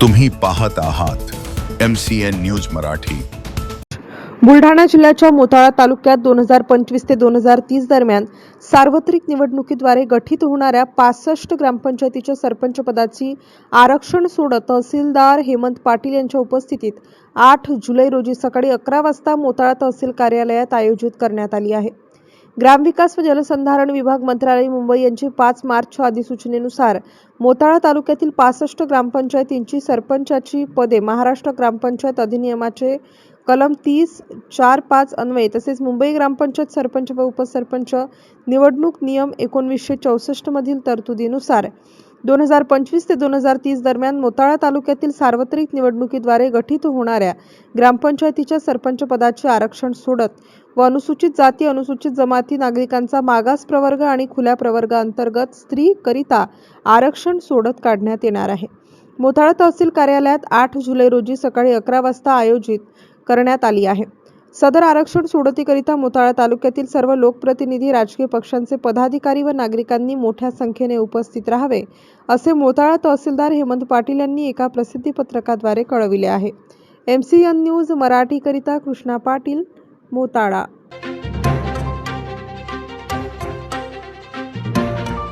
तुम्ही पाहत आहात M C N news Marathi. Buldhana जिल्ह्याच्या मोताळा तालुक्यात दोन हजार पंचवीस ते दोन हजार तीस दरम्यान सार्वत्रिक निवडणुकीद्वारे गठीत होणाऱ्या पासष्ट ग्रामपंचायतीच्या सरपंच पदाची आरक्षण सोडत तहसीलदार हेमंत पाटील यांच्या उपस्थितीत आठ जुलै रोजी सकाळी अकरा वाजता मोताळा तहसील कार्यालयात आयोजित करण्यात आली आहे. ग्रामविकास व जलसंधारण विभाग मंत्रालय मुंबई यांची पाच मार्चच्या अधिसूचनेनुसार मोताळा तालुक्यातील पासष्ट ग्रामपंचायतींची सरपंचाची पदे महाराष्ट्र ग्रामपंचायत अधिनियमाचे कलम तीस चार पाच अन्वये तसेच मुंबई ग्रामपंचायत सरपंच व उपसरपंच निवडणूक नियम एकोणवीसशे चौसष्टमधील तरतुदीनुसार दोन हजार पंचवीस ते दोन हजार तीस दरम्यान मोताळा तालुक्यातील सार्वत्रिक निवडणुकीद्वारे गठीत होणाऱ्या ग्रामपंचायतीच्या सरपंच पदाचे आरक्षण सोडत व अनुसूचित जाती अनुसूचित जमाती नागरिकांचा मागास प्रवर्ग आणि खुल्या प्रवर्गाअंतर्गत स्त्रीकरिता आरक्षण सोडत काढण्यात येणार आहे. मोताळा तहसील कार्यालयात आठ जुलै रोजी सकाळी अकरा वाजता आयोजित करण्यात आली आहे. सदर आरक्षण सोडतीकरिता मोताळा तालुक्यातील सर्व लोकप्रतिनिधी राजकीय पक्षांचे पदाधिकारी व नागरिकांनी मोठ्या संख्येने उपस्थित राहावे असे मोताळा तहसीलदार हेमंत पाटील यांनी एका प्रसिद्धी पत्रकाद्वारे कळविले आहे. एम सी एन न्यूज मराठीकरिता कृष्णा पाटील मोताळा.